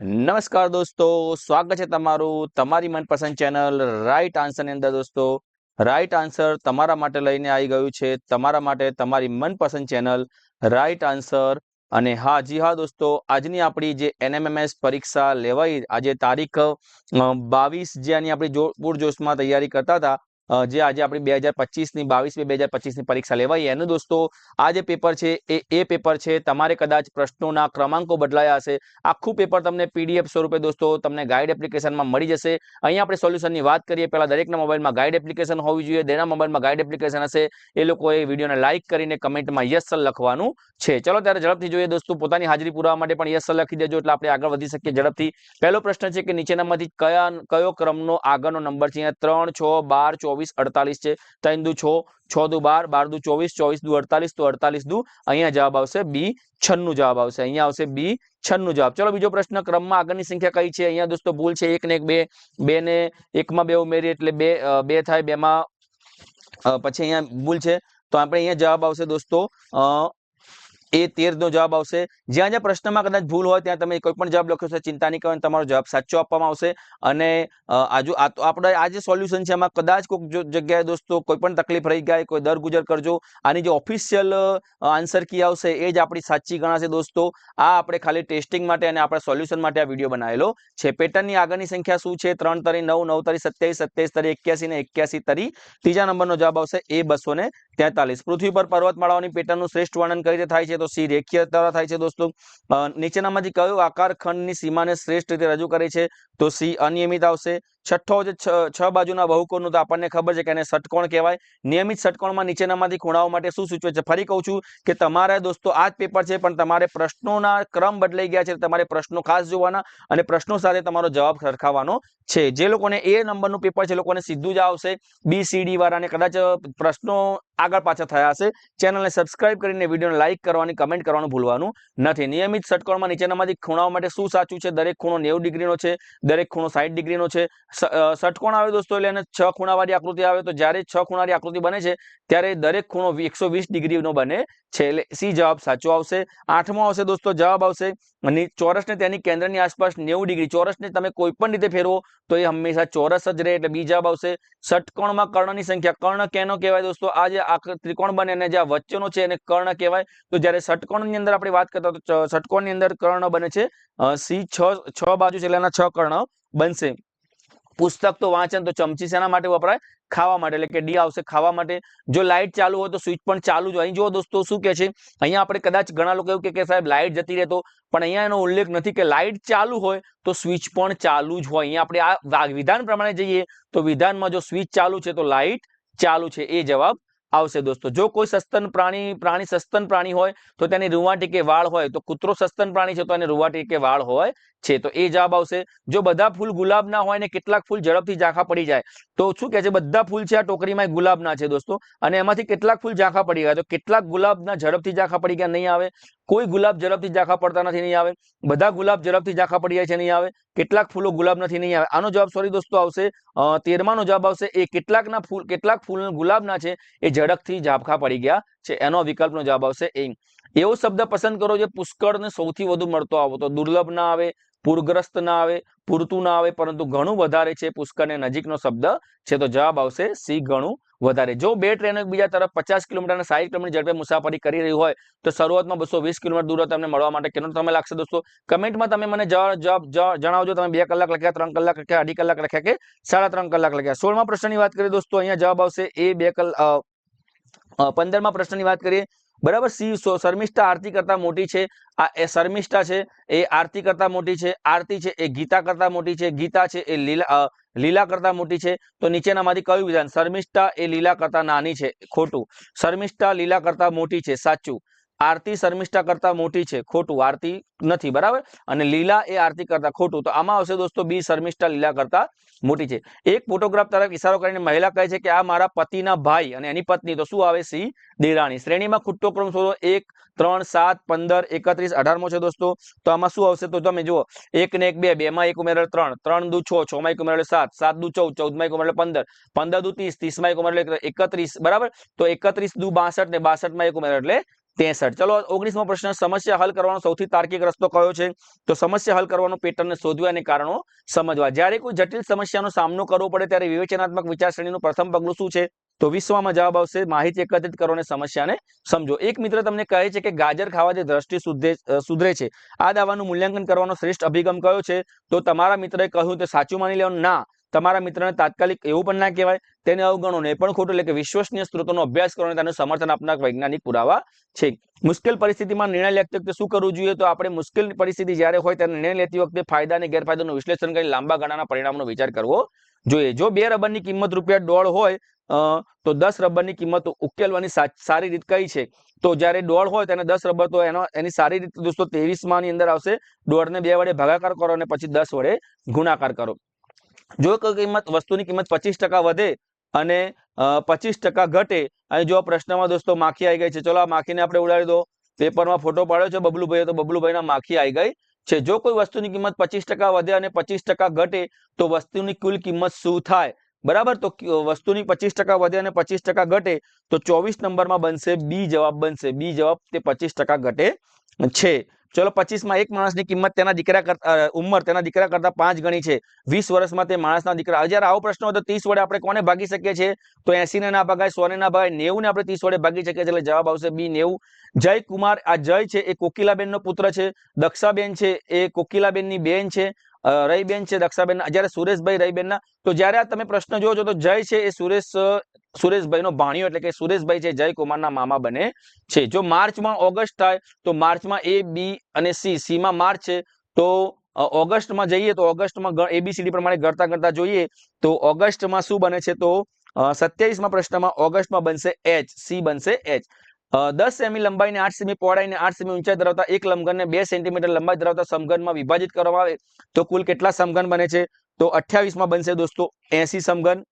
નમસ્કાર દોસ્તો, સ્વાગત છે તમારું તમારી મનપસંદ ચેનલ રાઈટ આન્સરની અંદર દોસ્તો. રાઈટ આન્સર તમારા માટે લઈને આવી ગયું છે. તમારા માટે તમારી મનપસંદ ચેનલ રાઈટ આન્સર અને હા, જી હા દોસ્તો, આજની આપણી જે એનએમએમએસ પરીક્ષા લેવાઈ, આજે તારીખ બાવીસ, જે આની આપણી પૂરજોશમાં તૈયારી કરતા હતા જે આજે આપણી બે હજાર પચીસની બાવીસ બે બે હજાર પચીસની પરીક્ષા લેવાઈ. એનું દોસ્તો, આ જે પેપર છે, એ એ પેપર છે, તમારે કદાચ પ્રશ્નોના ક્રમાંકો બદલાયા હશે. આખું પેપર તમને પીડીએફ સ્વરૂપે દોસ્તો, તમને ગાઈડ એપ્લિકેશનમાં મળી જશે. અહીંયા આપણે સોલ્યુશનની વાત કરીએ, પહેલાં દરેકના મોબાઈલમાં ગાઈડ એપ્લિકેશન હોવી જોઈએ. જેના મોબાઈલમાં ગાઈડ એપ્લિકેશન હશે, એ લોકોએ વિડીયોને લાઇક કરીને કમેન્ટમાં યસ સર લખવાનું છે. ચલો, ત્યારે ઝડપથી જોઈએ દોસ્તો, પોતાની હાજરી પુરાવા માટે પણ યસ સર લખી દેજો, એટલે આપણે આગળ વધી શકીએ ઝડપથી. પહેલો પ્રશ્ન છે કે નીચેનામાંથી કયા, કયો ક્રમનો આગળનો નંબર છે? અહીંયા ત્રણ, છ, બાર, ચોવીસ અડતાલીસ છે. ત્રણ દુ છ છ દુ બાર બાર દુ ચોવીસ ચોવીસ દુ અડતાલીસ, તો અડતાલીસ દુ અહીંયા જવાબ આવશે બી છન્નું જવાબ આવશે. અહીંયા આવશે બી છન્નું જવાબ. ચલો બીજો પ્રશ્ન ક્રમમાં આગળની સંખ્યા કઈ છે? અહીંયા દોસ્તો ભૂલ છે. એક ને એક બે બે ને એકમાં બે ઉમેરીએ એટલે બે બે થાય, બેમાં પછી અહીંયા ભૂલ છે. તો આપણે અહીંયા જવાબ આવશે દોસ્તો એ તેર નો જવાબ આવશે. જ્યાં જ્યાં પ્રશ્નમાં કદાચ ભૂલ હોય ત્યાં તમે કોઈ પણ જવાબ લખ્યો છે, ચિંતા નહીં કરવાની, તમારો જવાબ સાચો આપવામાં આવશે. અને આજુ આપણે આ જે સોલ્યુશન છે, એમાં કદાચ કોઈક જગ્યાએ દોસ્તો કોઈ પણ તકલીફ રહી જાય કોઈ દર ગુજર કરજો. આની જે ઓફિશિયલ આન્સર કી આવશે, એ જ આપણી સાચી ગણાશે દોસ્તો. આ આપણે ખાલી ટેસ્ટિંગ માટે અને આપણા સોલ્યુશન માટે આ વીડિયો બનાવેલો છે. પેટર્નની આગળની સંખ્યા શું છે? ત્રણ તરી નવ નવ તરી સત્યાવીસ સત્યાવીસ તરી એક્યાસી ને એક્યાસી તરી. ત્રીજા નંબરનો જવાબ આવશે એ બસો ને તેતાલીસ. પૃથ્વી પર પર્વતમાળાઓની પેટર્નનું શ્રેષ્ઠ વર્ણન કઈ રીતે થાય છે? તો સી રેખીય દ્વારા થાય છે દોસ્તો. નીચેનામાંથી કયો આકાર ખંડની સીમાને શ્રેષ્ઠ રીતે રજૂ કરે છે? તો સી અનિયમિત આવશે. છઠ્ઠો જે છ બાજુના બહુકોણનું તો આપણને ખબર છે કે એને ષટકોણ કહેવાય. નિયમિત ષટકોણમાં નીચેનામાંથી ખૂણાઓ માટે શું સૂચવે છે? ફરી કહું છું કે તમારે દોસ્તો આ જ પેપર છે, પણ તમારે પ્રશ્નોના ક્રમ બદલાઈ ગયા છે તમારે પ્રશ્નો ખાસ જોવાના અને પ્રશ્નો સાથે તમારો જવાબ સરખાવવાનો છે. જે લોકોને એ નંબરનું પેપર છે લોકોને સીધું જ આવશે. બી સી ડી વાળાને કદાચ પ્રશ્નો આગળ પાછા થયા હશે. ચેનલને સબસ્ક્રાઇબ કરીને વિડીયોને લાઇક કરવાની કમેન્ટ કરવાનું ભૂલવાનું નથી. નિયમિત ષટકોણમાં નીચેનામાંથી ખૂણાઓ માટે શું સાચું છે? દરેક ખૂણો નેવું ડિગ્રીનો છે. દરેક ખૂણો સાઠ ડિગ્રીનો છે. ષટકોણ આવે દોસ્તો? એટલે એને છ ખૂણાવાળી આકૃતિ આવે. તો જ્યારે છ ખૂણાવાળી આકૃતિ બને છે, ત્યારે દરેક ખૂણો એકસો ડિગ્રીનો બને છે. એટલે સી જવાબ સાચો આવશે. આઠમો આવશે દોસ્તો, જવાબ આવશે. અને ચોરસને તેની કેન્દ્રની આસપાસ નેવું ડિગ્રી. ચોરસને તમે કોઈ પણ રીતે ફેરવો, તો એ હંમેશા ચોરસ જ રહે. એટલે બી જવાબ આવશે. ષટકોણમાં કર્ણની સંખ્યા. કર્ણ કેનો કહેવાય દોસ્તો? આ જે ત્રિકોણ બને અને જે વચ્ચેનો છે એને કર્ણ કહેવાય. તો જ્યારે ષટકોણની અંદર આપણે વાત કરતા, તો ષટકોણની અંદર કર્ણ બને છે. સી છ છ બાજુ છે. એટલે એના છ કર્ણ બનશે. પુસ્તક તો વાંચન તો ચમચી શેના માટે વપરાય? ખાવા માટે. એટલે કે ડી આવશે ખાવા માટે. જો લાઇટ ચાલુ હોય તો સ્વિચ પણ ચાલુ જ અહીં જુઓ દોસ્તો શું કે છે? અહીંયા આપણે કદાચ ઘણા લોકો એવું કે સાહેબ લાઇટ જતી રહેતો પણ અહીંયા એનો ઉલ્લેખ નથી કે લાઇટ ચાલુ હોય તો સ્વિચ પણ ચાલુ જ હોય. અહીંયા આપણે આ વિધાન પ્રમાણે જઈએ તો વિધાનમાં જો સ્વિચ ચાલુ છે તો લાઇટ ચાલુ છે. એ જવાબ આવશે દોસ્તો. જો કોઈ સસ્તન પ્રાણી પ્રાણી સસ્તન પ્રાણી હોય, તો તેની રૂવાટી કે વાળ હોય. તો કૂતરો સસ્તન પ્રાણી છે, તો એને રૂવાટી કે વાળ હોય છે. તો એ જવાબ આવશે. જો બધા ફૂલ ગુલાબના હોય ને કેટલાક ફૂલ ઝડપથી ઝાંખા પડી જાય, તો શું કે છે? બધા ફૂલ છે આ ટોકરીમાં ગુલાબના છે દોસ્તો. અને એમાંથી કેટલાક ફૂલ ઝાંખા પડી ગયા. તો કેટલાક ગુલાબના ઝડપથી ઝાંખા પડી ગયા, નહીં આવે. કોઈ ગુલાબ ઝડપથી ઝાંખા પડતા નથી, નહીં આવે. બધા ગુલાબ ઝડપથી ઝાંખા પડી જાય છે, નહીં આવે. કેટલાક ફૂલો ગુલાબ નથી, નહીં આવે. આનો જવાબ સોરી દોસ્તો, આવશે. તેરમાનો જવાબ આવશે, એ કેટલાકના ફૂલ, કેટલાક ફૂલ ગુલાબના છે, એ ઝડપથી ઝાંખા પડી ગયા છે, એનો વિકલ્પનો જવાબ આવશે એ. એવો શબ્દ પસંદ કરો જે પુષ્કળને સૌથી વધુ મળતો આવો તો દુર્લભ ના આવે, પૂરગ્રસ્ત ના આવે પૂરતું ના આવે, પરંતુ ઘણું વધારે છે, પુષ્કરને નજીકનો શબ્દ છે, તો જવાબ આવશે સી, ઘણું વધારે. જો બે ટ્રેનો એકબીજા તરફ પચાસ કિલોમીટર અને સાઠ કિલોમીટર ઝડપે મુસાફરી કરી રહી હોય, તો શરૂઆતમાં બસો વીસ કિલોમીટર દૂર તમને મળવા માટે કેટલો સમય લાગશે દોસ્તો? કમેન્ટમાં તમે મને જવાબ જણાવજો. તમે બે કલાક લખ્યા, ત્રણ કલાક લખ્યા, અઢી કલાક લખ્યા કે સાડા ત્રણ કલાક લખ્યા? સોળમા પ્રશ્નની વાત કરીએ દોસ્તો, અહીંયા જવાબ આવશે એ બે કલાક પંદરમા પ્રશ્નની વાત કરીએ બરાબર? સી શર્મિષ્ઠા આરતી કરતા મોટી છે. આ એ શર્મિષ્ઠા છે, એ આરતી કરતા મોટી છે, આરતી છે, એ ગીતા કરતા મોટી છે, ગીતા છે, એ લીલા લીલા કરતા મોટી છે. તો નીચેનામાંથી કયું વિધાન? શર્મિષ્ઠા એ લીલા કરતા નાની છે, ખોટું. શર્મિષ્ઠા લીલા કરતા મોટી છે, સાચું. આરતી શર્મિષ્ઠા કરતા મોટી છે, ખોટું આરતી નથી, બરાબર? અને લીલા એ આરતી કરતા ખોટું. તો આમાં આવશે દોસ્તો બી શર્મિષ્ઠા લીલા કરતા મોટી છે. એક ફોટોગ્રાફ તરફ ઇશારો કરીને મહિલા કહે છે કે આ મારા પતિના ભાઈ અને એની પત્ની. તો શું આવે સી? દેરાણી. શ્રેણીમાં ખૂટતો ક્રમ શોધો. એક, ત્રણ, સાત, પંદર, એકત્રીસ, અઢારમો છે દોસ્તો. તો આમાં શું આવશે તો તમે જુઓ. એક ને એક બે બે માં એક ઉમેરેલ ત્રણ. ત્રણ દુ છ છ માં એક ઉમેરેલ સાત. સાત દુ ચૌદ ચૌદમાં એક ઉમેરેલ પંદર. પંદર દુ ત્રીસ ત્રીસમાં એક ઉમેરેલ એકત્રીસ, બરાબર? તો એકત્રીસ દુ બાસઠ ને બાસઠમાં એક ઉમેરેલ. એટલે ત્રેસઠ. ચલો, ઓગણીસમો પ્રશ્ન, સમસ્યા હલ કરવાનો સૌથી તાર્કિક રસ્તો કયો છે? તો સમસ્યા હલ કરવાનો પેટર્ન શોધવા અને કારણો સમજવા. જ્યારે કોઈ જટિલ સમસ્યાનો સામનો કરવો પડે, ત્યારે વિવેચનાત્મક વિચારસરણીનું પ્રથમ પગલું શું છે? તો વિશ્વમાં જવાબ આવશે, માહિતી એકત્રિત કરો અને સમસ્યાને સમજો. એક મિત્ર તમને કહે છે કે ગાજર ખાવાથી દ્રષ્ટિ સુધરે છે. આ દાવાનું મૂલ્યાંકન કરવાનો શ્રેષ્ઠ અભિગમ કયો છે? તો તમારા મિત્રએ કહ્યું તે સાચું માની લેવાનું. ના તમારા મિત્રને તાત્કાલિક એવું પણ ના કહેવાય, તેને અવગણો ને પણ ખોટું એટલે કે વિશ્વસનીય સ્ત્રોતોનો અભ્યાસ કરો તેનું સમર્થન આપનાર વૈજ્ઞાનિક પુરાવા છે. મુશ્કેલ પરિસ્થિતિમાં નિર્ણય લેતી વખતે શું કરવું જોઈએ? તો આપણે મુશ્કેલ પરિસ્થિતિ જ્યારે હોય ત્યારે નિર્ણય લેતી વખતે ફાયદા અને ગેરફાયદાનું વિશ્લેષણ કરી લાંબા ગાળાના પરિણામનો વિચાર કરવો જોઈએ. જો બે રબરની કિંમત રૂપિયા દોઢ હોય તો દસ રબરની કિંમત ઉકેલવાની સારી રીત કઈ છે? તો જ્યારે દોઢ હોય તેને દસ રબર તો એનો, એની સારી રીતે દોસ્તો ત્રેવીસમાં ની અંદર આવશે. દોઢને બે વડે ભાગાકાર કરો અને પછી દસ વડે ગુણાકાર કરો. જો કિંમત, વસ્તુની કિંમત પચીસ વધે અને પચીસ ઘટે અને જો પ્રશ્નમાં દોસ્તો માખી આવી ગઈ છે, ચલો આ માખીને આપણે ઉડાડી દો. પેપરમાં ફોટો પાડ્યો છે બબલુભાઈ તો બબલુભાઈના માખી આવી ગઈ છે. જો કોઈ વસ્તુની કિંમત પચીસ વધે અને પચીસ ઘટે, તો વસ્તુની કુલ કિંમત શું થાય? બરાબર? તો વસ્તુની પચીસ વધે અને પચીસ ઘટે, તો ચોવીસ નંબરમાં બનશે બી જવાબ બનશે. બી જવાબ તે પચીસ ઘટે છે. ચલો પચીસમાં એક માણસની કિંમત તેના દીકરા કરતા ઉંમર તેના દીકરા કરતા પાંચ ગણી છે. વીસ વર્ષમાં તે માણસના દીકરા જયારે આવો પ્રશ્ન હોય તો ત્રીસ વડે આપણે કોને ભાગી શકીએ છીએ? તો એસી ને ના ભાગાય સો ને ના ભાગાય નેવું ને આપણે ત્રીસ વડે ભાગી શકીએ છીએ એટલે જવાબ આવશે બી નેવું. જય કુમાર આ જય છે એ કોકિલાબેન નો પુત્ર છે. દક્ષાબેન છે એ કોકિલાબેનની બેન છે. અ, રઈબેન છે દક્ષાબેન જ્યારે સુરેશભાઈ રઈબેન ના તો જ્યારે આ તમે પ્રશ્ન જોવો છો તો જય છે એ સુરેશ અ, સુરેશભાઈ નો ભાણિયો એટલે કે સુરેશભાઈ છે જય કુમારના મામા બને છે. જો માર્ચમાં ઓગસ્ટ થાય તો માર્ચમાં એ બી અને સી સી માં માર્ચ છે. તો ઓગસ્ટમાં જઈએ તો ઓગસ્ટમાં એબીસીડી પ્રમાણે ગણતા ગણતા જોઈએ. તો ઓગસ્ટમાં શું બને છે? તો સત્યાવીસમાં પ્રશ્નમાં ઓગસ્ટમાં બનશે એચ સી બનશે એચ. દસ સેમી લંબાઈને આઠ સેમી પહોળાઈને આઠ સેમી ઊંચાઈ ધરાવતા એક લંબઘનને બે સેન્ટીમીટર લંબાઈ ધરાવતા સમઘનમાં વિભાજિત કરવામાં આવે તો કુલ કેટલા સમઘન બને છે? તો અઠ્યાવીસમાં બનશે દોસ્તો એસી પાંચ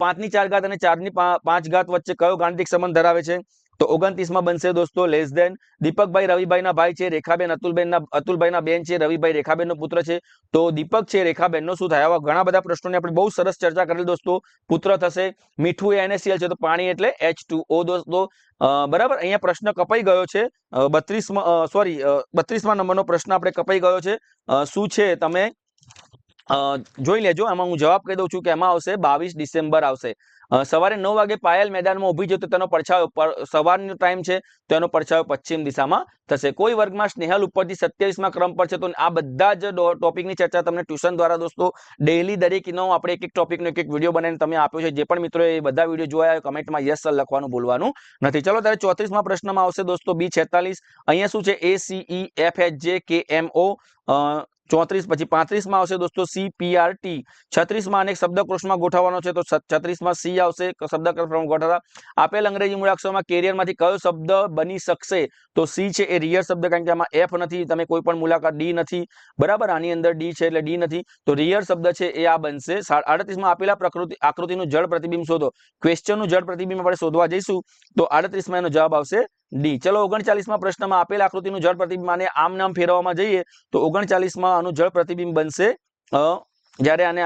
પાંચની ચાર ઘાત અને ચારની ની પાંચ ઘાત વચ્ચે કયો ગાણિતિક સંબંધ ધરાવે છે? તો ઓગણત્રીસમાં બનશે દોસ્તો લેસ દેન દીપકભાઈ રવિભાઈના ભાઈ છે, રેખાબેન અતુલબેનના, અતુલભાઈના બેન છે, રવિભાઈ રેખાબેનનો પુત્ર છે. તો દીપક છે, રેખાબેનનો શું થાય? આવા ઘણા બધા પ્રશ્નોની આપણે બહુ સરસ ચર્ચા કરેલી દોસ્તો, પુત્ર થશે, મીઠું એ NaCl છે, તો પાણી એટલે એચ દોસ્તો. બરાબર? અહીંયા પ્રશ્ન કપાઈ ગયો છે. બત્રીસમાં સોરી બત્રીસમાં નંબરનો પ્રશ્ન આપણે કપાઈ ગયો છે. શું છે? તમે જોઈ લેજો. એમાં હું જવાબ કહી દઉં છું કે એમાં આવશે, બાવીસ ડિસેમ્બર આવશે. સવારે નવ વાગે પાયલ મેદાનમાં ઊભી છે તો તેનો પડછાયો સવારનો ટાઈમ છે તો એનો પડછાયો પશ્ચિમ દિશામાં થશે. કોઈ વર્ગમાં સ્નેહલ ઉપરથી સત્યાવીસમાં ક્રમ પર છે, તો આ બધા જ ટોપિકની ચર્ચા તમને ટ્યુશન દ્વારા દોસ્તો ડેઈલી દરેકનો આપણે એક એક ટોપિકનો એક એક વીડિયો બનાવીને તમે આપ્યો છે. જે પણ મિત્રો એ બધા વીડિયો જોયા કમેન્ટમાં યસ સર લખવાનું ભૂલવાનું નથી. ચલો, ત્યારે ચોત્રીસમાં પ્રશ્નમાં આવશે દોસ્તો, બી છેતાલીસ. અહીંયા શું છે? એ સીઈ એફ એચ જે કે એમ ઓ ચોત્રીસ પછી પાંત્રીસમાં આવશે દોસ્તો સી પીઆરટી છત્રીસમાં અનેક શબ્દકોશમાં ગોઠવવાનો છે, તો છત્રીસમાં સી આવશે શબ્દકોશ ગોઠવતા. આપેલ અંગ્રેજી મૂળાક્ષરોમાં કેરિયરમાંથી કયો શબ્દ બની શકશે? તો સી છે એ રિયર શબ્દ, કારણ કે આમાં એફ નથી, તમે કોઈ પણ મુલાકાત ડી નથી. બરાબર, આની અંદર ડી છે એટલે ડી નથી. તો રિયર શબ્દ છે એ આ બનશે. આડત્રીસમાં આપેલા પ્રકૃતિ આકૃતિનું જળ પ્રતિબિંબ શોધો. ક્વેશ્ચનનું જળ પ્રતિબિંબ આપણે શોધવા જઈશું. તો આડત્રીસમાં એનો જવાબ આવશે ડી. ચલો ઓગણચાલીસમાં પ્રશ્નમાં આપેલ આકૃતિનું જળ પ્રતિબિંબ આમ નામ ફેરવવામાં જઈએ, તો ઓગણચાલીસમાં આનું જળ પ્રતિબિંબ બનશે જ્યારે આને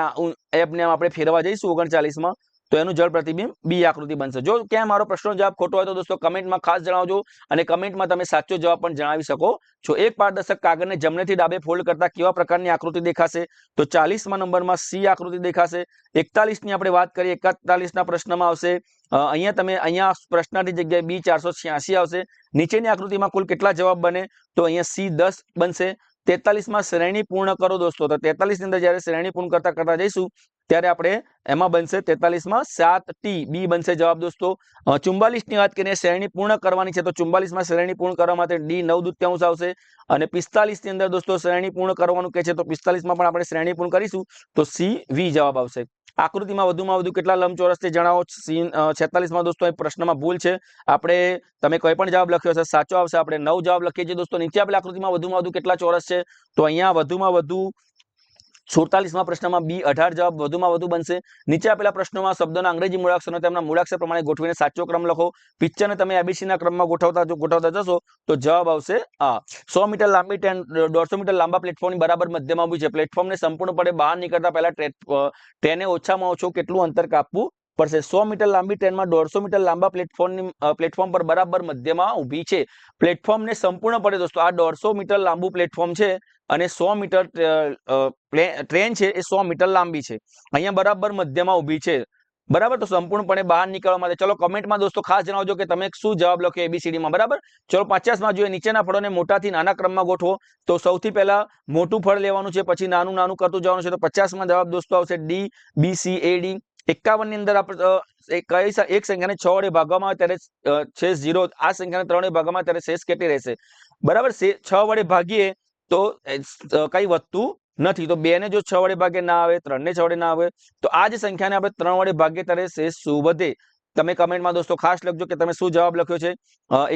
એપ નામ આપણે ફેરવા જઈશું ઓગણચાલીસમાં તો એનું જળ પ્રતિબિંબ બી આકૃતિ બનશે. જો ક્યાં મારો પ્રશ્નનો જવાબ ખોટો હોય તો દોસ્તો કમેન્ટમાં ખાસ જણાવજો અને કમેન્ટમાં તમે સાચો જવાબ પણ જણાવી શકો. છો એક પારદર્શક કાગળને જમણેથી ડાબે ફોલ્ડ કરતા કેવા પ્રકારની આકૃતિ દેખાશે? તો ચાલીસમાં નંબરમાં સી આકૃતિ દેખાશે. એકતાલીસની આપણે વાત કરીએ, એકતાલીસના પ્રશ્નમાં આવશે. અહીંયા તમે, અહીંયા પ્રશ્નની જગ્યાએ બી ચારસો આવશે. નીચેની આકૃતિમાં કુલ કેટલા જવાબ બને? તો અહીંયા સી દસ બનશે. તેતાલીસમાં શ્રેણી પૂર્ણ કરો દોસ્તો. તો તેતાલીસની અંદર જ્યારે શ્રેણી પૂર્ણ કરતા કરતા જઈશું ત્યારે આપણે એમાં બનશે તેતાલીસમાં સાત ટી. બી બનશે જવાબ દોસ્તો. ચુમ્બાલીસની વાત કરીએ, શ્રેણી પૂર્ણ કરવાની છે, તો ચુમ્બાલીસમાં શ્રેણી પૂર્ણ કરવા માટે ડી નવ દૂત્યાંશ આવશે. અને પિસ્તાલીસની અંદર દોસ્તો શ્રેણી પૂર્ણ કરવાનું કે છે, તો પિસ્તાલીસમાં પણ આપણે શ્રેણી પૂર્ણ કરીશું, તો સી વી જવાબ આવશે. આકૃતિમાં વધુમાં વધુ કેટલા લંબચોરસ છે જણાવો? સી છેતાલીસમાં દોસ્તો અહીં પ્રશ્નમાં ભૂલ છે. આપણે, તમે કોઈ પણ જવાબ લખ્યો હશે, સાચો આવશે. આપણે નવ જવાબ લખીએ છીએ દોસ્તો. નીચે આપેલા આકૃતિમાં વધુમાં વધુ કેટલા ચોરસ છે? તો અહીંયા વધુમાં વધુ સુડતાલીસમાં પ્રશ્નમાં બી અઢાર જવાબ વધુમાં વધુ બનશે. નીચે આપેલા પ્રશ્નોમાં શબ્દોના અંગ્રેજી મૂળાક્ષરો તેમના મૂળાક્ષર પ્રમાણે ગોઠવીને સાચો ક્રમ લખો. પિક્ચરને તમે એબીસીના ક્રમમાં ગોઠવતા ગોઠવતા જશો, તો જવાબ આવશે આ. સો મીટર લાંબી ટ્રેન, દોઢસો મીટર લાંબા પ્લેટફોર્મની બરાબર મધ્યમાં ઊભી છે. પ્લેટફોર્મને સંપૂર્ણપણે બહાર નીકળતા પહેલા ટ્રે- ટ્રેને ઓછામાં ઓછું કેટલું અંતર કાપવું પડશે. સો મીટર લાંબી ટ્રેનમાં દોઢસો મીટર લાંબા પ્લેટફોર્મની પ્લેટફોર્મ પર બરાબર મધ્યમાં ઊભી છે. પ્લેટફોર્મને સંપૂર્ણપણે દોસ્તો, આ દોઢસો મીટર લાંબુ પ્લેટફોર્મ છે અને સો મીટર ટ્રેન છે એ સો મીટર લાંબી છે. અહીંયા બરાબર મધ્યમાં ઊભી છે. બરાબર? તો સંપૂર્ણપણે બહાર નીકળવા માટે. ચલો કમેન્ટમાં દોસ્તો ખાસ જણાવજો કે તમે શું જવાબ લખ્યો એબીસીડીમાં બરાબર? ચલો પચાસમાં જોઈએ નીચેના ફળોને મોટાથી નાના ક્રમમાં ગોઠવો. તો સૌથી પહેલા મોટું ફળ લેવાનું છે, પછી નાનું નાનું કરતું જવાનું છે. તો પચાસમાં જવાબ દોસ્તો આવશે D B C A D એકાવનની અંદર આપણે કઈ એક સંખ્યાને છ વડે ભાગવામાં આવે ત્યારે શેષ ઝીરો, આ સંખ્યાને ત્રણ વડે ભાગવામાં ત્યારે શેષ કેટલી રહેશે? બરાબર છ વડે ભાગીએ તો કઈ વધતું નથી. તો બે ને જો છ વડે ભાગે ના આવે ત્રણ ને છ વડે ના આવે, તો આ જ સંખ્યાને આપણે ત્રણ વડે ભાગીએ ત્યારે શેષ શું વધે? તમે કમેન્ટમાં દોસ્તો ખાસ લખજો કે તમે શું જવાબ લખ્યો છે.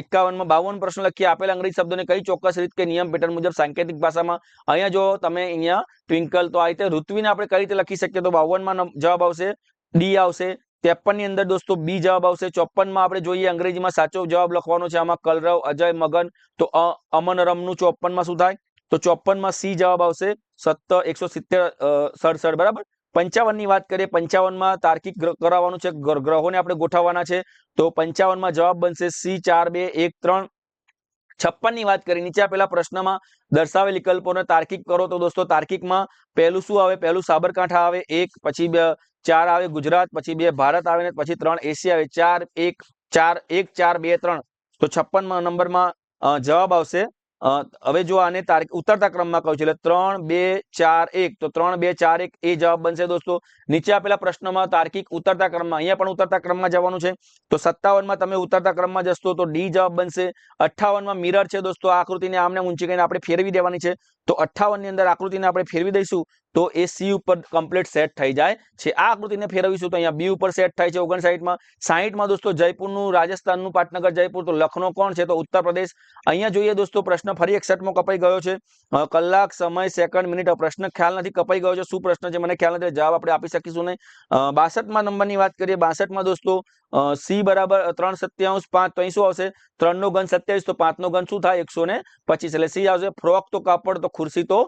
એકાવનમાં બાવન પ્રશ્ન લખીએ. આપેલા અંગ્રેજી શબ્દોને કઈ ચોક્કસ રીત કે નિયમ પેટર્ન મુજબ સાંકેતિક ભાષામાં, અહીંયા જો તમે અહીંયા ટ્વિંકલ તો આ રીતે ઋત્વીને આપણે કઈ રીતે લખી શકીએ તો બાવનમાં જવાબ આવશે ડી આવશે ત્રેપનની અંદર દોસ્તો બી જવાબ આવશે. ચોપનમાં આપણે જોઈએ અંગ્રેજીમાં સાચો જવાબ લખવાનો છે આમાં કલરવ, અજય, મગન, તો અમન રમનું ચોપનમાં શું થાય? તો ચોપનમાં સી જવાબ આવશે, સત્તર, એકસો સિત્તેર સડસઠ બરાબર? પંચાવનની વાત કરીએ પંચાવનમાં તાર્કિક કરાવવાનું છે ગ્રહોને આપણે ગોઠવવાના છે. તો પંચાવનમાં જવાબ બનશે સી ચાર બે એક ત્રણ. છપ્પનની વાત કરી, નીચે આપેલા પ્રશ્નમાં દર્શાવેલ વિકલ્પોને તાર્કિક કરો તો દોસ્તો તાર્કિકમાં પહેલું શું આવે? પહેલું સાબરકાંઠા આવે, એક, પછી બે, ચાર આવે ગુજરાત, પછી બે ભારત આવે ને પછી ત્રણ એશિયા આવે, ચાર, એક ચાર એક, ચાર, બે, ત્રણ. તો છપ્પન નંબરમાં જવાબ આવશે હવે જો આને તારીખ ઉતરતા ક્રમમાં કહ્યું છે, એટલે ત્રણ, બે, ચાર, એક. તો ત્રણ, બે, ચાર, એક, એ જવાબ બનશે દોસ્તો. નીચે આપેલા પ્રશ્નમાં તાર્કિક ઉતરતા ક્રમમાં, અહીંયા પણ ઉતરતા ક્રમમાં જવાનું છે. તો સત્તાવનમાં તમે ઉતરતા ક્રમમાં જશો તો ડી જવાબ બનશે. અઠ્ઠાવનમાં મિરર છે દોસ્તો આકૃતિને આમને ઊંચી કરીને આપણે ફેરવી દેવાની છે. તો અઠ્ઠાવનની અંદર આકૃતિને આપણે ફેરવી દઈશું. તો એ સી ઉપર કમ્પ્લીટ સેટ થઈ જાય છે. આ આકૃતિને ફેરવીશું તો અહીંયા બી ઉપર સેટ થાય છે ઓગણસાઠમાં. સાહીઠમાં દોસ્તો જયપુરનું, રાજસ્થાનનું, પાટનગર, જયપુર. તો લખનો કોણ છે? તો ઉત્તર પ્રદેશ. અહીંયા જોઈએ દોસ્તો પ્રશ્ન ફરી એકસઠમાં કપાઈ ગયો છે. કલાક, સમય સેકન્ડ મિનિટ પ્રશ્ન ખ્યાલ નથી, કપાઈ ગયો છે. શું પ્રશ્ન છે? મને ખ્યાલ નથી, જવાબ આપણે આપી શકીશું નહીં. બાસઠમાં નંબરની વાત કરીએ. બાસઠમાં દોસ્તો સી બરાબર ત્રણ સત્યાવીસ, પાંચ, તો અહીં શું આવશે? ત્રણ નો ઘન સત્યાવીસ, તો પાંચ નો ઘન શું થાય? એકસો ને પચીસ. એટલે સી આવશે. ફ્રોક તો કાપડ, તો ખુરશી તો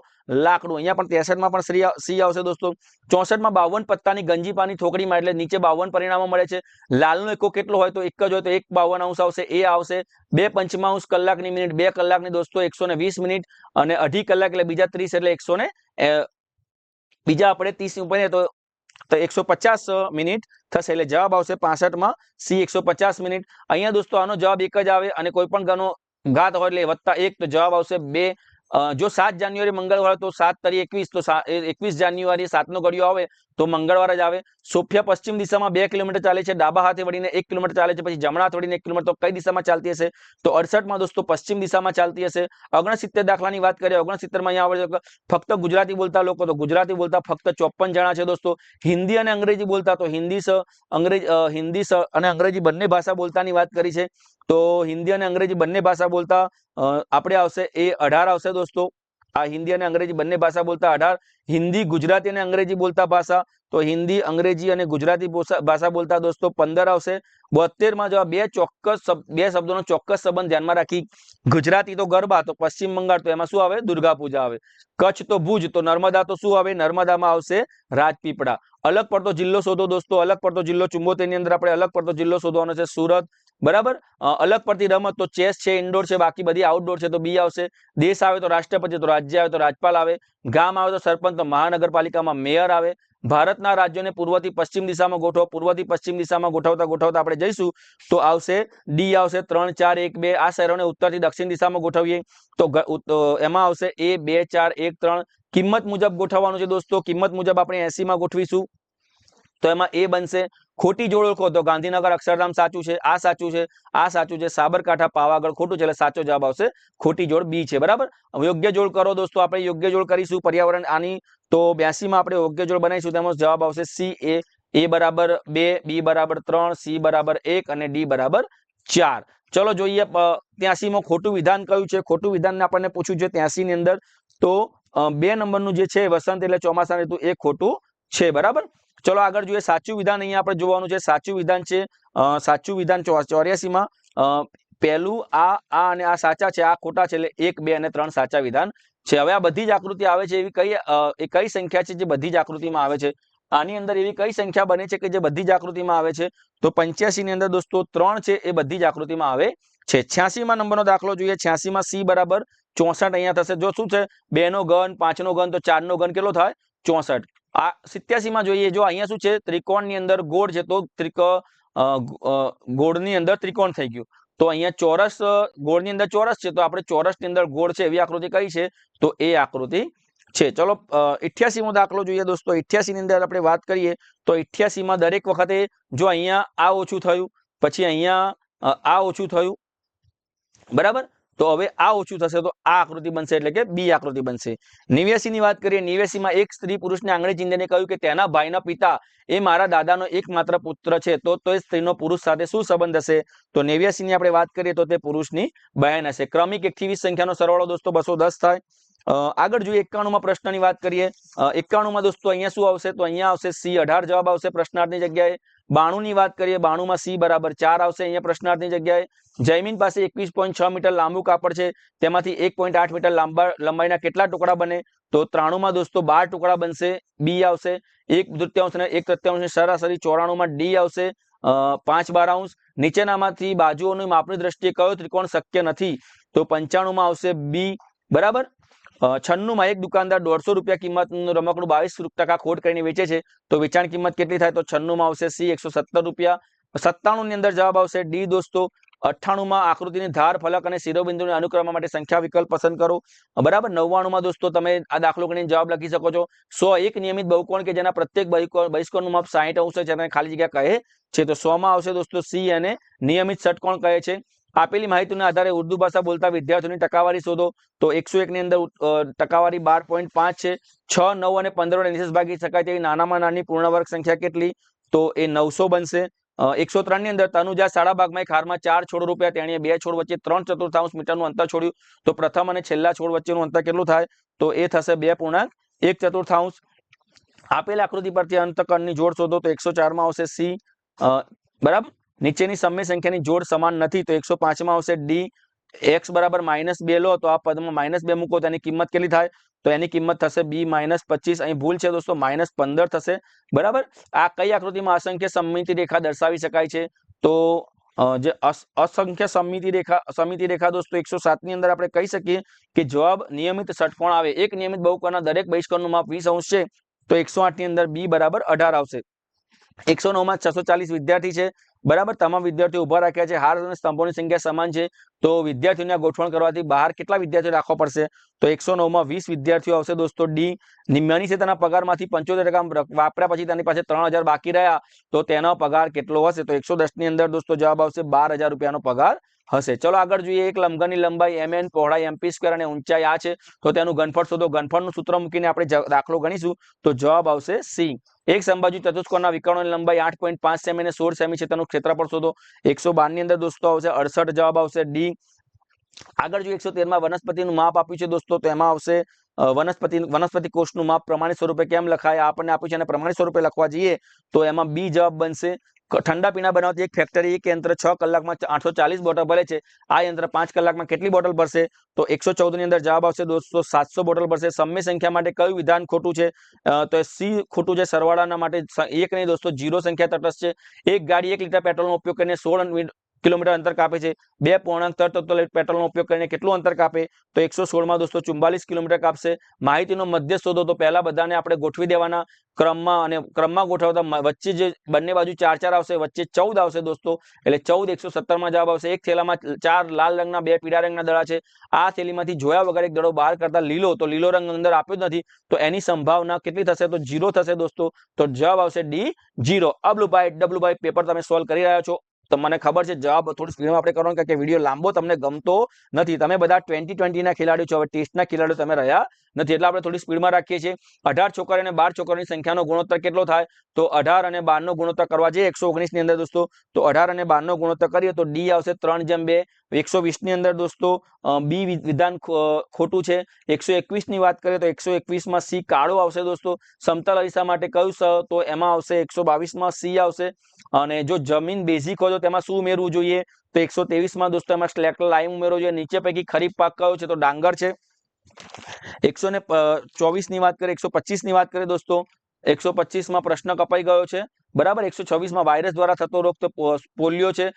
લાકડું. અહીંયા પણ ત્રેસઠમાં પણ સી સી આવશે દોસ્તો. ચોસઠમાં બાવન પત્તાની ગંજીપાની થોકડીમાં, એટલે નીચે બાવન પરિણામો મળે છે. લાલનો એકો કેટલો હોય તો એક જ હોય તો એક બાવન અંશ આવશે. એ આવશે. બે પંચમાંશ કલાકની મિનિટ. બે કલાકની દોસ્તો એકસો મિનિટ. અને અઢી કલાક, એટલે બીજા ત્રીસ, એટલે એકસો બીજા આપણે ત્રીસ ઉપર તો તો એકસો પચાસ મિનિટ થશે. એટલે જવાબ આવશે પાસઠમાં. સી એકસો પચાસ મિનિટ. અહીંયા દોસ્તો આનો જવાબ એક જ આવે અને કોઈ પણ ગણો ઘાત હોય એટલે વત્તા એક, તો જવાબ આવશે બે. જો સાત જાન્યુઆરી મંગળવાર તો સાત તરી એકવીસ, તો એકવીસ જાન્યુઆરી સાતનો ઘડિયો આવે, તો મંગળવાર જ આવે. સોફિયા પશ્ચિમ દિશામાં બે કિલોમીટર ચાલે છે, ડાબા હાથે વળીને એક કિલોમીટર ચાલે છે, પછી જમણા હાથ વળીને એક કિલોમીટર, તો કઈ દિશામાં ચાલતી હશે? તો અડસઠમાં દોસ્તો પશ્ચિમ દિશામાં ચાલતી હશે. ઓગણસિત્તેર દાખલાની વાત કરીએ, ઓગણસિત્તેરમાં અહીંયા આવે ફક્ત ગુજરાતી બોલતા લોકો, તો ગુજરાતી બોલતા ફક્ત ચોપન જણા છે દોસ્તો. હિન્દી અને અંગ્રેજી બોલતા, તો હિન્દી અંગ્રેજી હિન્દી અને અંગ્રેજી બંને ભાષા બોલતાની વાત કરી છે. તો હિન્દી અને અંગ્રેજી બંને ભાષા બોલતા આપણે આવશે એ અઢાર આવશે દોસ્તો. આ હિન્દી અને અંગ્રેજી બંને ભાષા બોલતા અઢાર. હિન્દી, ગુજરાતી અને અંગ્રેજી બોલતા ભાષા. તો હિન્દી, અંગ્રેજી અને ગુજરાતી ભાષા બોલતા દોસ્તો પંદર આવશે. બોતેરમાં જો બે ચોક્કસ બે શબ્દોનો ચોક્કસ સંબંધ ધ્યાનમાં રાખી, ગુજરાતી તો ગરબા, તો પશ્ચિમ બંગાળ તો એમાં શું આવે? દુર્ગા પૂજા આવે. કચ્છ તો ભુજ, તો નર્મદા તો શું આવે? નર્મદામાં આવશે રાજપીપળા. અલગ પડતો જિલ્લો શોધો દોસ્તો, અલગ પડતો જિલ્લો ચુંબોતેરની અંદર આપણે અલગ પડતો જિલ્લો શોધવાનો છે. સુરત બરાબર? અલગ પડતી રમત તો ચેસ છે, ઇન્ડોર છે, બાકી બધી આઉટડોર છે તો બી આવશે. દેશ આવે તો રાષ્ટ્રપતિ, તો રાજ્ય આવે તો રાજપાલ આવે. ગામ આવે તો સરપંચ, તો મહાનગરપાલિકામાં મેયર આવે. ભારતના રાજ્યોને પૂર્વથી પશ્ચિમ દિશામાં ગોઠવો, પૂર્વથી પશ્ચિમ દિશામાં ગોઠવતા ગોઠવતા આપણે જઈશું, તો આવશે ડી આવશે ત્રણ, ચાર, એક, બે, આ શહેરોને ઉત્તરથી દક્ષિણ દિશામાં ગોઠવીએ. તો એમાં આવશે એ, બે, ચાર, એક, ત્રણ. કિંમત મુજબ ગોઠવવાનું છે દોસ્તો, કિંમત મુજબ આપણે એસીમાં ગોઠવીશું. તો એમાં એ બનશે. ખોટી જોડ ઓળખો તો ગાંધીનગર અક્ષરધામ સાચું છે, આ સાચું છે, આ સાચું છે, સાબરકાંઠા પાવાગઢ ખોટું છે એટલે સાચો જવાબ આવશે ખોટી જોડ બી છે, બરાબર? યોગ્ય જોડ કરો દોસ્તો, આપણે યોગ્ય જોડ કરીશું પર્યાવરણ આની તો બ્યાસીમાં આપણે યોગ્ય જોડ બનાવીશું તેમાં જવાબ આવશે સી, એ એ બરાબર બે, બી બરાબર ત્રણ, સી બરાબર એક અને ડી બરાબર ચાર. ચલો જોઈએ ત્યાસીમાં ખોટું વિધાન કયું છે? ખોટું વિધાન આપણને પૂછ્યું છે ત્યાસી ની અંદર તો બે નંબરનું જે છે વસંત એટલે ચોમાસા ઋતુ, એ ખોટું છે, બરાબર? ચલો આગળ જોઈએ, સાચું વિધાન અહીંયા આપણે જોવાનું છે. સાચું વિધાન છે સાચું વિધાન ચોર્યાસી માં પહેલું આ આ અને આ સાચા છે, આ ખોટા છે, એટલે એક, બે અને ત્રણ સાચા વિધાન છે. હવે આ બધી જ આકૃતિ આવે છે, એવી કઈ એ કઈ સંખ્યા છે જે બધી જ આકૃતિમાં આવે છે? આની અંદર એવી કઈ સંખ્યા બને છે કે જે બધી જ આકૃતિમાં આવે છે? તો પંચ્યાસી ની અંદર દોસ્તો ત્રણ છે, એ બધી જ આકૃતિમાં આવે છે. છ્યાસી માં નંબરનો દાખલો જોઈએ છ્યાસી માં સી બરાબર ચોસઠ અહીંયા થશે. જો શું છે? બે નો ઘન પાંચ નો ઘન, તો ચાર નો ઘન કેટલો થાય? ચોસઠ. આ સિત્યાસી માં જોઈએ, જો અહીંયા શું છે, ત્રિકોણની અંદર ગોળ છે, તો ત્રિક ગોળની અંદર ત્રિકોણ થઈ ગયું. તો અહીંયા ચોરસ ગોળની અંદર ચોરસ છે, તો આપણે ચોરસની અંદર ગોળ છે, એવી આકૃતિ કઈ છે? તો એ આકૃતિ છે. ચલો ઇઠ્યાસી મો દાખલો જોઈએ દોસ્તો. ઇઠ્યાસી ની અંદર આપણે વાત કરીએ, તો ઇઠ્યાસી માં દરેક વખતે જો અહીંયા આ ઓછું થયું, પછી અહીંયા આ ઓછું થયું, બરાબર? તો હવે આ ઓછું થશે તો આ આકૃતિ બનશે એટલે કે બી આકૃતિ બનશે. નિવેશીની વાત કરીએ, નિવેશીમાં એક સ્ત્રી પુરુષને આંગળી ચીંધીને કહ્યું કે તેના ભાઈના પિતા એ મારા દાદાનો એકમાત્ર પુત્ર છે, તો તો સ્ત્રીનો પુરુષ સાથે શું સંબંધ હશે? તો નેવ્યાસીની આપણે વાત કરીએ તો તે પુરુષની બહેન હશે. ક્રમિક એકથી વીસ સંખ્યાનો સરવાળો દોસ્તો બસો થાય. આગળ જોઈએ એકાણુંમાં પ્રશ્નની વાત કરીએ. એકાણુંમાં દોસ્તો અહીંયા શું આવશે? તો અહીંયા આવશે સી અઢાર જવાબ આવશે પ્રશ્નાર્થની જગ્યાએ. બાણું ની વાત કરીએ બાણું માં સી બરાબર ચાર આવશે, અહીંયા પ્રશ્નાર્થની જગ્યાએ. જયમીન પાસે એકવીસ પોઈન્ટ છ મીટર લાંબુ કાપડ છે, તેમાંથી એક પોઈન્ટ આઠ મીટર લાંબા લંબાઈના કેટલા ટુકડા બને? તો ત્રાણુંમાં દોસ્તો બાર ટુકડા બનશે, બી આવશે, એક તૃત્યાંશ અને એક તૃત્યાંશ સરાસરી ચોરાણુંમાં ડી આવશે પાંચ બારાંશ નીચેનામાંથી બાજુઓની માપની દ્રષ્ટિએ કયો ત્રિકોણ શક્ય નથી? તો પંચાણુંમાં આવશે બી, બરાબર? છન્નું માં એક દુકાનદાર દોઢસો રૂપિયા કિંમતનું રમકડું બાવીસ ટકા ખોટ કરીને વેચે છે. તો વેચાણ કિંમત કેટલી થાય? તો છન્નુંમાં આવશે સી, એકસો સત્તર રૂપિયા. સત્તાણું ની અંદર જવાબ આવશે ડી, દોસ્તો. અઠ્ઠાણુંમાં આકૃતિની ધાર, ફલક અને શિરોબિંદુને અનુક્રમવા માટે સંખ્યા વિકલ્પ પસંદ કરો. બરાબર? નવ્વાણુંમાં દોસ્તો તમે આ દાખલો ગણીને જવાબ લખી શકો છો. સો એક નિયમિત બહુકોણ કે જેના પ્રત્યેક બહિષ્કોણનું માપ સાહીઠ અંશ છે ખાલી જગ્યા કહે છે. તો સો માં આવશે દોસ્તો સી અને નિયમિત ષટકોણ કહે છે. આપેલી માહિતીના આધારે ઉર્દુ ભાષા બોલતા વિદ્યાર્થીઓની ટકાવારી શોધો. તો એકસો એક ની અંદર ટકાવારી બાર પોઈન્ટ પાંચ છે. છ, નવ અને પંદર નિશેષ ભાગી શકાય તેવી નાનામાં નાની પૂર્ણ વર્ગ સંખ્યા કેટલી? તો એ નવસો બનશે. એકસો ત્રણની અંદર તનુજા સાડા ભાગમાં એક હારમાં ચાર છોડ રૂપિયા, તેણીએ બે છોડ વચ્ચે ત્રણ ચતુર્થાંશ મીટરનું અંતર છોડ્યું. તો પ્રથમ અને છેલ્લા છોડ વચ્ચેનું અંતર કેટલું થાય? તો એ થશે બે પૂર્ણાંક એક ચતુર્થાંશ. આપેલ આકૃતિ પરથી અંતકણની જોડ શોધો તો એકસો ચારમાં આવશે સી. બરાબર? નીચેની સમય સંખ્યાની જોડ સમાન નથી, તો એકસો પાંચમાં આવશે ડી. એક્સ બરાબર માઇનસ બે લો, તો આ પદમાં માઇનસ બે મૂકો તો એની કિંમત કેટલી થાય? તો એની કિંમત થશે બી માઇનસ પચીસ. અહીં ભૂલ છે દોસ્તો, માઇનસ પંદર થશે. બરાબર? આ કઈ આકૃતિમાં અસંખ્ય સમિતિ રેખા દર્શાવી શકાય છે? તો જે અસ- અસંખ્ય સમિતિ રેખા સમિતિ રેખા દોસ્તો, એકસો સાતની અંદર આપણે કહી શકીએ કે જવાબ નિયમિત ષટકોણ આવે. એક નિયમિત બહુકોણના દરેક બહિષ્કોણનું માપ વીસ અંશ છે, તો એકસો આઠની અંદર બી બરાબર અઢાર આવશે. એકસો નવમાં છસો ચાલીસ વિદ્યાર્થી છે. બરાબર, તમામ વિદ્યાર્થીઓ ઊભા રાખ્યા છે. હાર અને સ્તંભોની સંખ્યા સમાન છે. તો વિદ્યાર્થીઓને ગોઠવણ કરવાથી બહાર કેટલા વિદ્યાર્થીઓ રાખવા પડશે? તો એકસો નવમાં વીસ વિદ્યાર્થીઓ આવશે દોસ્તો. ડી, નિમ્યાની છે તેના પગારમાંથી પંચોતેર ટકા વાપર્યા પછી તેની પાસે ત્રણ બાકી રહ્યા. તો તેનો પગાર કેટલો હશે? તો એકસો ની અંદર દોસ્તો જવાબ આવશે બાર રૂપિયાનો પગાર હશે. ચલો આગળ જોઈએ એક લંબઘનની લંબાઈ એમ એન પહોળાઈ એમપી સ્ક્વેર અને ઊંચાઈ આ છે. તો તેનું ઘનફળ શોધો. ઘનફળનું સૂત્ર મૂકીને આપણે દાખલો ગણીશું. તો જવાબ આવશે સી એક સમબાજુ ચતુષ્કોણના વિકર્ણોની લંબાઈ આઠ પોઈન્ટ પાંચ સેમી અને સોળ સેમી છે. તેનું ક્ષેત્રફળ શોધો. એકસો ની અંદર દોસ્તો આવશે. અડસઠ જવાબ આવશે ડી આગળ જો એકસો તેરમાં વનસ્પતિનું માપ આપ્યું છે દોસ્તો. તો એમાં આવશે વનસ્પતિ વનસ્પતિ કોષનું માપ પ્રમાણિત સ્વરૂપે કેમ લખાય? આપણને આપ્યું છે અને પ્રમાણિત સ્વરૂપે લખવા જઈએ તો એમાં બી જવાબ બનશે. ઠંડા પીણા બનાવતી એક ફેક્ટરી એક યંત્ર છ કલાકમાં આઠસો ચાલીસ બોટલ ભરે છે. આ યંત્ર પાંચ કલાકમાં કેટલી બોટલ ભરશે? તો એકસો ચૌદની અંદર જવાબ આવશે દોસ્તો સાતસો બોટલ ભરશે. સમય સંખ્યા માટે કયું વિધાન ખોટું છે? તો સી ખોટું છે સરવાળાના માટે એક નહીં દોસ્તો, જીરો સંખ્યા તટસ્થ છે. એક ગાડી એક લીટર પેટ્રોલનો ઉપયોગ કરીને સોળ કિલોમીટર અંતર કાપે છે. બે પૂર્ણાંક તર પેટ્રોલનો ઉપયોગ કરીને કેટલું અંતર કાપે? તો એકસો સોળમાં દોસ્તો ચુમ્બાલીસ કિલોમીટર કાપશે. માહિતીનો મધ્ય શોધો તો પહેલા બધાને આપણે ગોઠવી દેવાના. ક્રમમાં અને ક્રમમાં ગોઠવતા વચ્ચે જે બંને બાજુ ચાર ચાર આવશે, વચ્ચે ચૌદ આવશે દોસ્તો. એટલે ચૌદ એકસો સત્તરમાં જવાબ આવશે. એક થેલામાં ચાર લાલ રંગના, બે પીળા રંગના દડા છે. આ થેલીમાંથી જોયા વગર એક દડો બહાર કરતા લીલો, તો લીલો રંગ અંદર આપ્યો નથી. તો એની સંભાવના કેટલી થશે? તો જીરો થશે દોસ્તો. તો જવાબ આવશે ડી જીરો અબલુભાઈ ડબલુભાઈ પેપર તમે સોલ્વ કરી રહ્યા છો. તો મને ખબર છે, જવાબ થોડું સ્પીડમાં આપણે કરવાનો કારણ કે વીડિયો લાંબો તમને ગમતો નથી. તમે બધા ટ્વેન્ટી ટ્વેન્ટીના ખેલાડીઓ છો, હવે ટેસ્ટના ખેલાડીઓ તમે રહ્યા નથી. એટલે આપણે થોડી સ્પીડમાં રાખીએ છીએ. અઢાર છોકરા અને બાર છોકરીની સંખ્યાનો ગુણોત્તર કેટલો થાય? તો અઢાર અને બારનો ગુણોત્તર કરવા જઈએ એકસો ઓગણીસની અંદર દોસ્તો. તો અઢાર અને બારનો ગુણોત્તર કરીએ તો ડી આવશે ત્રણ જેમ બે. એકસો વીસની અંદર દોસ્તો બી વિધાન ખોટું છે. એકસો એકવીસની વાત કરીએ તો એકસો એકવીસમાં સી કાળો આવશે દોસ્તો. સમતલ અરીસા માટે કયું સ, તો એમાં આવશે એકસો બાવીસમાં સી આવશે. અને જો જમીન બેઝિક હોય તો તેમાં શું ઉમેરવું જોઈએ? તો એકસો ત્રેવીસમાં દોસ્તો એમાં સ્લેક લાઈમ ઉમેરવો જોઈએ. નીચે પૈકી ખરીફ પાક કયો છે? તો ડાંગર છે. એકસો ને ચોવીસની વાત કરીએ, એકસો ની વાત કરીએ દોસ્તો, એકસો પચીસમાં પ્રશ્ન કપાઈ ગયો છે. બરાબર, એકસો છવ્વીસમાં વાયરસ દ્વારા થતો રોગ તો પોલિયો છે.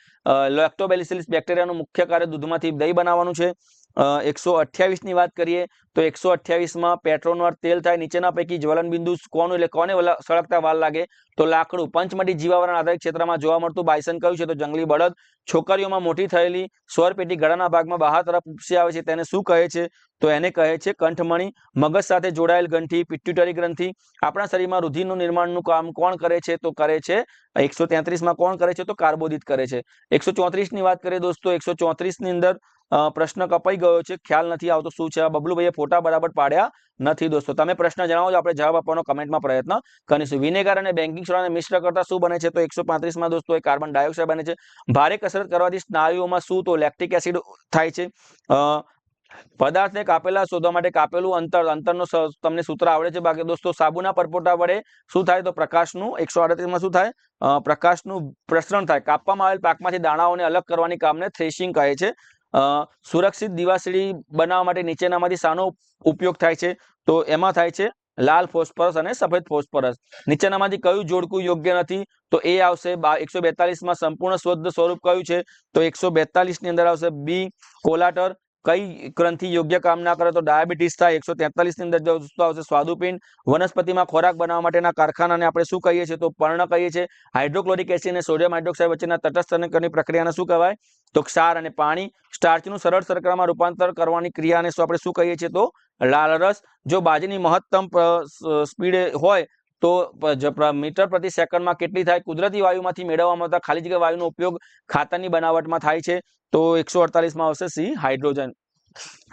લેક્ટોબેલિસિલિસ બેક્ટેરિયાનું મુખ્ય કાર્ય દૂધમાંથી દહીં બનાવવાનું છે. એકસો અઠ્યાવીસની વાત કરીએ, તો એકસો અઠ્યાવીસમાં પેટ્રોલનું તેલ થાય, નીચેના પૈકી જ્વલન બિંદુ કોનું એટલે કોને સળગતા વાર લાગે? તો લાકડું પંચમટી જીવાવરણ આધારિત ક્ષેત્રમાં જોવા મળતું બાયસન કયું છે? તો જંગલી બળદ, છોકરીઓમાં મોટી થયેલી સ્વરપેટી ગળાના ભાગમાં બહાર તરફ ઉપસી આવે છે, તેને શું કહે છે? તો એને કહે છે કંઠમણી, મગજ સાથે જોડાયેલ ગ્રંથિ પિટ્યુટરી ગ્રંથિ. આપણા શરીરમાં રુધિરનું નિર્માણનું કામ કોણ કરે છે? તો કરે છે, એકસો તેત્રીસમાં કોણ કરે છે? તો કાર્બોદિત કરે છે. એકસો ચોત્રીસની વાત કરીએ દોસ્તો, એકસો ચોત્રીસની અંદર પ્રશ્ન કપાઈ ગયો છે. ખ્યાલ નથી આવતો શું છે. બબલુભાઈએ ફોટા બરાબર પાડ્યા નથી દોસ્તો. તમે પ્રશ્ન જણાવો આપણે જવાબ આપવાનો કમેન્ટમાં પ્રયત્ન કરીશું. વિનેગર અને બેન્કિંગ સોડાને મિશ્ર કરતા શું બને છે? તો એકસો પાંત્રીસમાં દોસ્તો એ કાર્બન ડાયોક્સાઇડ બને છે. ભારે કસરત કરવાથી સ્નાયુઓમાં શું? તો લેક્ટિક એસિડ થાય છે. પદાર્થને કાપેલા શોધવા માટે કાપેલું અંતર. અંતરનો તમને સૂત્ર આવડે છે. બાકી દોસ્તો સાબુના પરપોટા વડે શું થાય? તો પ્રકાશનું એકસો અડત્રીસમાં શું થાય? પ્રકાશનું પ્રસરણ થાય. કાપવામાં આવેલ પાકમાંથી દાણાઓને અલગ કરવાની કામને થ્રેશિંગ કહે છે. સુરક્ષિત દિવાસળી બનાવવા માટે નીચેનામાંથી શાનો ઉપયોગ થાય છે. તો એમાં થાય છે લાલ ફોસ્ફરસ અને સફેદ ફોસ્ફરસ. નીચેનામાંથી કયું જોડકું યોગ્ય નથી? તો એ આવશે એકસો બેતાલીસમાં સંપૂર્ણ શુદ્ધ સ્વરૂપ કયું છે? તો એકસો બેતાલીસની અંદર આવશે બી, કોલાટર. કઈ ગ્રંથિ યોગ્ય કામ ના કરે તો ડાયાબિટીસ થાય. એકસો તેતાલીસની અંદર દોસ્તો આવશે, સ્વાદુપિંડ. વનસ્પતિમાં ખોરાક બનાવવા માટેના કારખાનાને આપણે શું કહીએ છીએ તો પર્ણ કહીએ છીએ. હાઇડ્રોક્લોરિક એસિડ અને સોડિયમ હાઇડ્રોક્સાઇડ વચ્ચેના તટસ્થકરણની પ્રક્રિયાને શું કહેવાય? તો ક્ષાર અને પાણી. સ્ટાર્ચનું સરળ શર્કરામાં રૂપાંતર કરવાની ક્રિયાને શું આપણે શું કહીએ છીએ તો? લાલ રસ. જો બાજરીની મહત્તમ સ્પીડ હોય તો મીટર પ્રતિ સેકન્ડમાં કેટલી થાય? કુદરતી વાયુમાંથી મેળવવામાં આવતા ખાલી જગ્યા વાયુનો ઉપયોગ ખાતરની બનાવટમાં થાય છે. તો એકસો અડતાલીસમાં આવશે સી, હાઇડ્રોજન.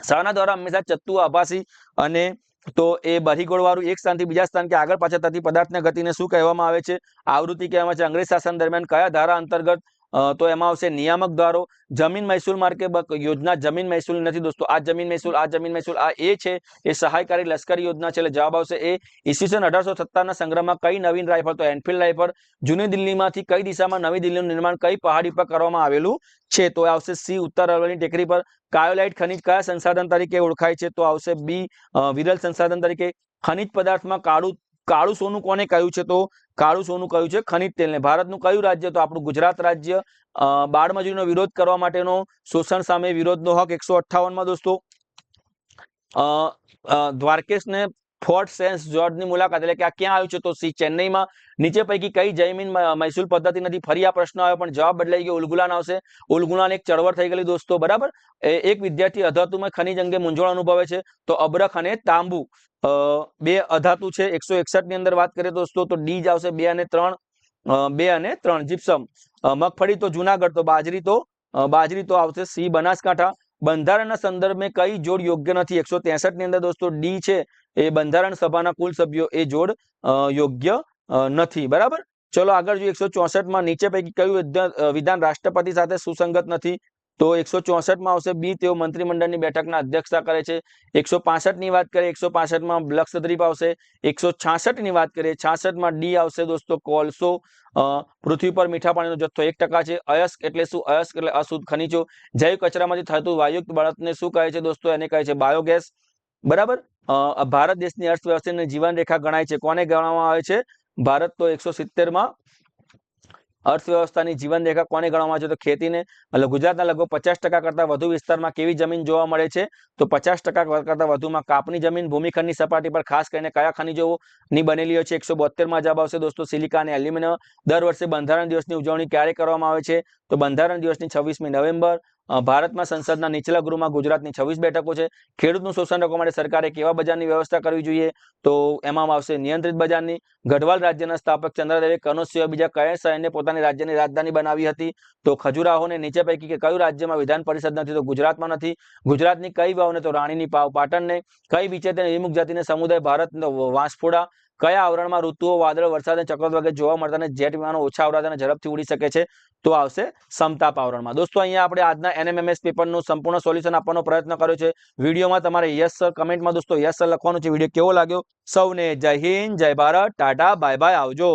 શાળાના દ્વારા હંમેશા ચત્તુ આભાસી અને તો એ બરીગોળ વાળું એક સ્થાનથી બીજા સ્થાન કે આગળ પાછળ થતી પદાર્થને ગતિને શું કહેવામાં આવે છે? આવૃત્તિ કહેવામાં છે. અંગ્રેજ શાસન દરમિયાન કયા ધારા અંતર્ગત તો એમાં આવશે નિયામક ધારો, જમીન મહેસૂલ માર્કે બ- યોજના જમીન મહેસૂલ નથી દોસ્તો. આ જમીન મહેસૂલ, આ જમીન મહેસૂલ, આ એ છે, એ સહાયકારી લશ્કરી યોજના છે. એટલે જવાબ આવશે એ ઈસવીસન અઢારસો સત્તરના સંગ્રહમાં કઈ નવીન રાઇફલ, તો એનફિલ્ડ રાઇફલ, જૂની દિલ્હીમાંથી કઈ દિશામાં નવી દિલ્હીનું નિર્માણ, કઈ પહાડી પર કરવામાં આવેલું છે? તો આવશે સી, ઉત્તર અરવલ્લીની ટેકરી પર. કાયોલાઇટ ખનિજ કયા સંસાધન તરીકે ઓળખાય છે? તો આવશે બી વિરલ સંસાધન તરીકે. ખનિજ પદાર્થમાં કાળું કાળું સોનું કોને કહ્યું છે તો? કાળું સોનું કહ્યું છે ખનિજ તેલને. ભારતનું કયું રાજ્ય તો? આપણું ગુજરાત રાજ્ય. બાળમજૂરીનો વિરોધ કરવા માટેનો શોષણ સામે વિરોધનો હક એકસો અઠ્ઠાવનમાં દોસ્તો. દ્વારકેશને ફોર્ટ સેન્સ જોર્જની મુલાકાત એટલે કે આ ક્યાં આવ્યું છે તો સી ચેન્નઈમાં. નીચે પૈકી કઈ જમીન મહેસૂલ પદ્ધતિ નથી. ફરી આ પ્રશ્ન આવ્યો, પણ જવાબ બદલાઈ ગયો. ઉલગુલાન આવશે. ઉલગુલાન એક ચળવળ થઈ ગયેલી દોસ્તો, બરાબર? એક વિદ્યાર્થી અધાતુમાં ખનિજ અંગે મૂંઝવણ અનુભવે છે. તો અબરખ અને તાંબુ બે અધાતુ છે. એકસો ની અંદર વાત કરીએ દોસ્તો, તો ડી જ આવશે. બે અને ત્રણ બે અને ત્રણ. જીપ્સમ. મગફળી તો જુનાગઢ, તો બાજરી તો બાજરી તો આવશે સી બનાસકાંઠા. બંધારણના સંદર્ભે કઈ જોડ યોગ્ય નથી? એકસો ની અંદર દોસ્તો ડી છે. એ બંધારણ સભાના કુલ સભ્યો એ જોડ યોગ્ય નથી. બરાબર? ચલો આગળ જોઈએ. એકસો માં નીચે પૈકી કયું વિધાન રાષ્ટ્રપતિ સાથે સુસંગત નથી? તો એકસો ચોસઠમાં આવશે. બી, તેઓ મંત્રીમંડળની બેઠકના અધ્યક્ષતા કરે છે. એકસો પાસઠની વાત કરીએ, એકસો પાસઠમાં લક્ષદ્વીપ આવશે. એકસો છાસઠની વાત કરીએ, છાસઠમાં ડી આવશે દોસ્તો, કોલસો. પૃથ્વી પર મીઠા પાણીનો જથ્થો એક ટકા છે. અયસ્ક એટલે શું? અયસ્ક એટલે અશુદ્ધ ખનિજો. જૈવ કચરામાંથી થતું વાયુયુક્ત બળતને શું કહે છે દોસ્તો? એને કહે છે બાયોગેસ. બરાબર? ભારત દેશની અર્થવ્યવસ્થાની જીવન રેખા ગણાય છે. કોને ગણવામાં આવે છે? ભારત તો એકસો સિત્તેરમાં અર્થવ્યવસ્થાની જીવન રેખા કોને ગણવામાં આવે છે? તો ખેતીને. એટલે ગુજરાતના લગભગ પચાસ ટકા કરતા વધુ વિસ્તારમાં કેવી જમીન જોવા મળે છે? તો પચાસ ટકા કરતા વધુમાં કાપની જમીન, ભૂમિખંડની સપાટી પર ખાસ કરીને કયા ખનિજોની બનેલી હોય છે? એકસો બોતેરમાં જવાબ આવશે દોસ્તો સિલિકા અને એલ્યુમિનિયમ. દર વર્ષે બંધારણ દિવસની ઉજવણી ક્યારે કરવામાં આવે છે? તો બંધારણ દિવસની છવ્વીસમી નવેમ્બર ભારતમાં સંસદના નીચલા ગૃહમાં ગુજરાતની છવ્વીસ બેઠકો છે. ખેડૂતનું શોષણ રોકવા માટે સરકારે કેવા બજારની વ્યવસ્થા કરવી જોઈએ? તો એમાં આવશે નિયંત્રિત બજારની. ગઢવાલ રાજ્યના સ્થાપક ચંદ્રદેવે કનોજ સિવાય બીજા કયા શહેરને પોતાની રાજ્યની રાજધાની બનાવી હતી? તો ખજુરાહોને નીચે પૈકી કે કયું રાજ્યમાં વિધાન પરિષદ નથી? તો ગુજરાતમાં નથી. ગુજરાતની કઈ વાવને તો રાણીની પાવ પાટણને? કઈ બીચે તેને વિમુખ જાતિને સમુદાય ભારત વાંસફોડા? કયા આવરણમાં ઋતુઓ, વાદળ, વરસાદ અને ચક્રવાત વગેરે જોવા મળતા અને જેટ વિમાનો ઓછા આવરાત અને ઝડપથી ઉડી શકે છે, તો આવશે સમતાપ આવરણમાં. દોસ્તો, અહીંયા આપણે આજના એનએમએમએસ પેપરનું સંપૂર્ણ સોલ્યુશન આપવાનો પ્રયત્ન કર્યો છે. વિડીયોમાં તમારે યસ સર કમેન્ટમાં દોસ્તો યસ સર લખવાનું છે. વીડિયો કેવો લાગ્યો? સૌને જય હિન્દ, જય ભારત, ટાટા, બાય બાય, આવજો.